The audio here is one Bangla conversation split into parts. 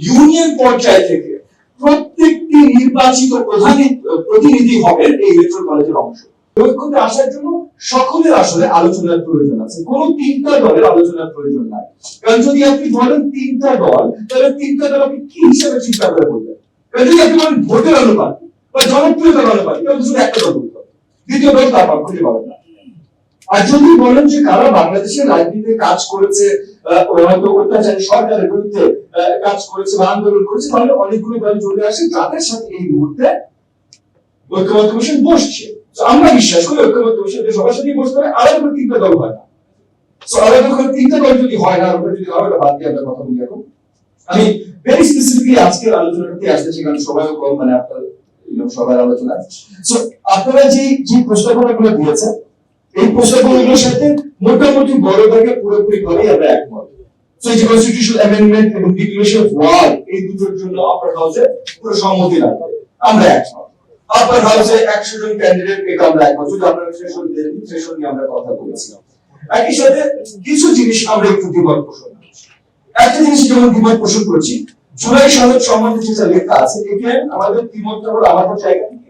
ইউনিয়ন পর্যায় থেকে প্রত্যেকটি নির্বাচিত প্রধান, প্রতিনিধি হবেন এই ইলেকট্রাল কলেজের অংশ। ঐক্যতে আসার জন্য সকলের আসলে আলোচনার প্রয়োজন আছে। কোন তিনটা দলের আলোচনার প্রয়োজন নাই। কারণ যদি আপনি বলেন তিনটা দল, তাহলে তিনটা দল আপনি কি হিসাবে চিন্তা করে বলবেন? কারণ যদি আপনি বলেন ভোটের অনুপাত বা জনপ্রিয়তার অনুপাত তাহলে শুধু একটা দল বলতে দ্বিতীয় দল তার পাবেন না। আর যদি বলেন যে কারা বাংলাদেশের রাজনীতিতে কাজ করেছে হয়তো সরকারের বিরুদ্ধে কাজ করেছে বা আন্দোলন করেছে, তাহলে অনেকগুলো দল চলে আসে যাদের সাথে এই মুহূর্তে কমিশন বসছে। আমরা বিশ্বাস করি কমিশন সবার বসতে করে তিনটা দল হয় না। আলাদা করে তিনটা দল যদি হয় না যদি বাদ দিয়ে আমরা কথা বলি এখন। আমি ভেরি স্পেসিফিকলি আজকের আলোচনাতে আসতেছি কারণ সবাই কম মানে আপনার সবার আলোচনা সো আপনারা যে যে প্রস্তাবনাগুলো দিয়েছেন এই প্রস্তাবনাগুলোর সাথে মোটামুটি বড় ভাগে পুরোপুরি ভাবে আমরা একমত। সো এই অ্যামেন্ডমেন্ট এবং অফ ওয়ার এই দুটোর জন্য আপার হাউসে পুরো সম্মতি লাগবে আমরা একমত। আপার হাউসে একশো জন ক্যান্ডিডেট এটা আমরা একমত। যদি আপনারা সেশন সেশন নিয়ে আমরা কথা বলেছিলাম। একই সাথে কিছু জিনিস আমরা একটু দ্বিমত পোষণ একটা জিনিস যেমন দ্বিমত পোষণ করছি, জুলাই সনদ সম্বন্ধে যেটা লেখা আছে, এখানে আমাদের দ্বিমতটা হলো আমাদের জায়গা থেকে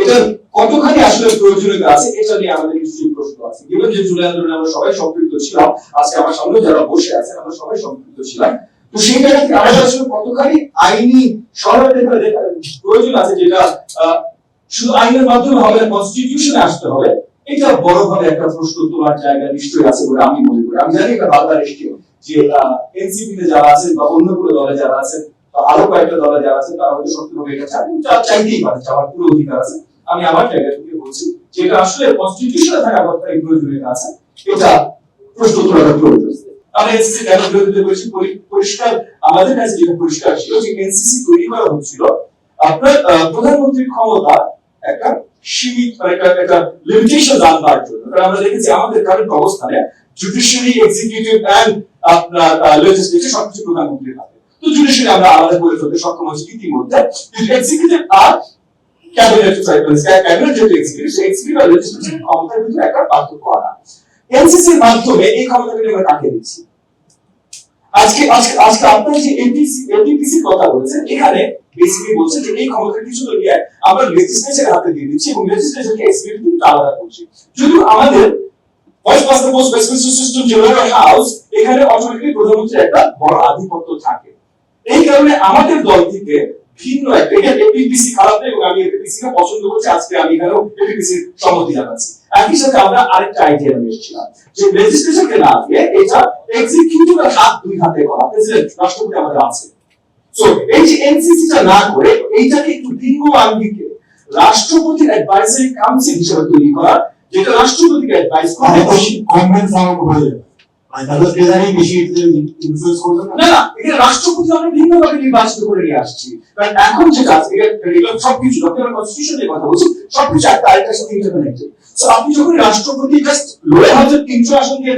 এটা কতখানি আসলে প্রয়োজনীয়তা আছে, এটা নিয়ে আমাদের কিছু প্রশ্ন আছে। ইভেন যে জুলাই আন্দোলনে আমরা সবাই সম্পৃক্ত ছিলাম, আজকে আমার সামনে যারা বসে আছেন, আমরা সবাই সম্পৃক্ত ছিলাম। তো আমাদের আসলে কতখানি আইনি প্রয়োজন আছে, যেটা শুধু আইনের মাধ্যমে হবে কনস্টিটিউশনে আসতে হবে, এটা বড়ভাবে একটা প্রশ্ন তোলার জায়গা নিশ্চয়ই আছে বলে আমি মনে করি। আমি জানি এটা বারবার এসেও যে এনসিপি তে যারা আছেন বা অন্য কোনো দলে যারা আছেন আরও কয়েকটা দলে যারা আছেন তারা হয়তো শক্তভাবে এটা চান চা- চাইতেই পারে চাওয়ার পুরো অধিকার আছে। আমি আমার জায়গা থেকে বলছি যে এটা আসলে কনস্টিটিউশনে থাকা কথা এই প্রয়োজনীয়তা আছে, এটা প্রশ্ন তোলাটা প্রয়োজন। আমরা এনসিসি কেন বিরোধিতা করেছি? পরিষ্কার, আমাদের কাছে যেটা পরিষ্কার ছিল যে এনসিসি তৈরি করা হচ্ছিল, আপনার প্রধানমন্ত্রীর ক্ষমতা একটা সীমিত মানে একটা একটা লিমিটেশন আনবার জন্য। কারণ আমরা দেখেছি আমাদের কারেন্ট অবস্থানে জুডিশিয়ারি এক্সিকিউটিভ এন্ড আপনার লেজিসলেটিভ সবকিছু প্রধানমন্ত্রীর হাতে। আমরা আলাদা করে ফেলতে সক্ষম হয়েছি ইতিমধ্যে। এক্সিকিউটিভ আর ক্যাবিনেট ক্যাবিনেট যেহেতু এক্সিকিউটিভ এক্সিকিউটিভ আর লেজিসলেটিভ ক্ষমতার ভিতরে একটা পার্থক্য এনসিসির মাধ্যমে এই ক্ষমতাগুলি আমরা কাকে দিচ্ছি আজকে আজকে আজকে আপনার যে কথা এখানে বলছে যে এই ক্ষমতা কিছু নিয়ে আমরা লেজিসলেচারের হাতে দিয়ে দিচ্ছি এবং লেজিসলেচারকে এক্সিকিউটিভ আলাদা করছি। যদিও আমাদের হাউস এখানে অটোমেটিক্যালি প্রধানমন্ত্রীর একটা বড় আধিপত্য থাকে। এই কারণে আমাদের দল থেকে ভিন্ন একটা এপিপিসি খারাপ এবং আমি এপিপিসি কে পছন্দ করছি, আজকে আমি এখানেও এপিপিসি সম্মতি জানাচ্ছি। একই সাথে আমরা আরেকটা আইডিয়া নিয়ে এসেছিলাম, যে লেজিসলেশনকে না দিয়ে এটা এক্সিকিউটিভের হাত দুই হাতে করা প্রেসিডেন্ট রাষ্ট্রপতি আমাদের আছে। সো এই যে এনসিসি টা না করে, এইটাকে একটু ভিন্ন আঙ্গিকে রাষ্ট্রপতির অ্যাডভাইজারি কাউন্সিল হিসেবে তৈরি করা, যেটা রাষ্ট্রপতিকে অ্যাডভাইস করে কনভেন্স সাউন্ড হয়ে যাবে রাষ্ট্রপতি আমরা নিয়ে আসছি। কারণ এখন কথা বলছি একটা আপনি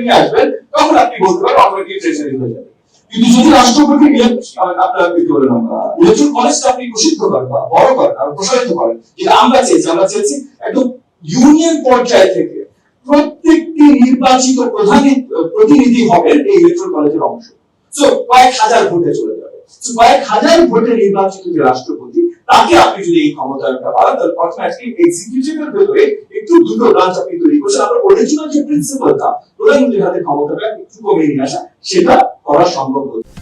নিয়ে আসবেন, তখন আপনি বলতে হয়ে যাবে। যদি রাষ্ট্রপতি কলেজটা আপনি করেন বা বড় করেন প্রসারিত করেন। আমরা চেয়েছি আমরা চেয়েছি একদম ইউনিয়ন পর্যায় থেকে প্রত্যেকটি নির্বাচিত প্রধান প্রতিনিধি হবেন এই ইলেকট্রন কলেজের অংশ। সো কয়েক হাজার ভোটে চলে যাবে। কয়েক হাজার ভোটে নির্বাচিত যে রাষ্ট্রপতি, তাকে আপনি যদি এই ক্ষমতাটা পান তাহলে ভেতরে একটু দুটো ব্রাঞ্চ আপনি তৈরি করছেন। আপনার অরিজিনাল যে প্রিন্সিপালটা প্রধানমন্ত্রীর হাতে ক্ষমতাটা একটু কমিয়ে নিয়ে আসা, সেটা করা সম্ভব হচ্ছে।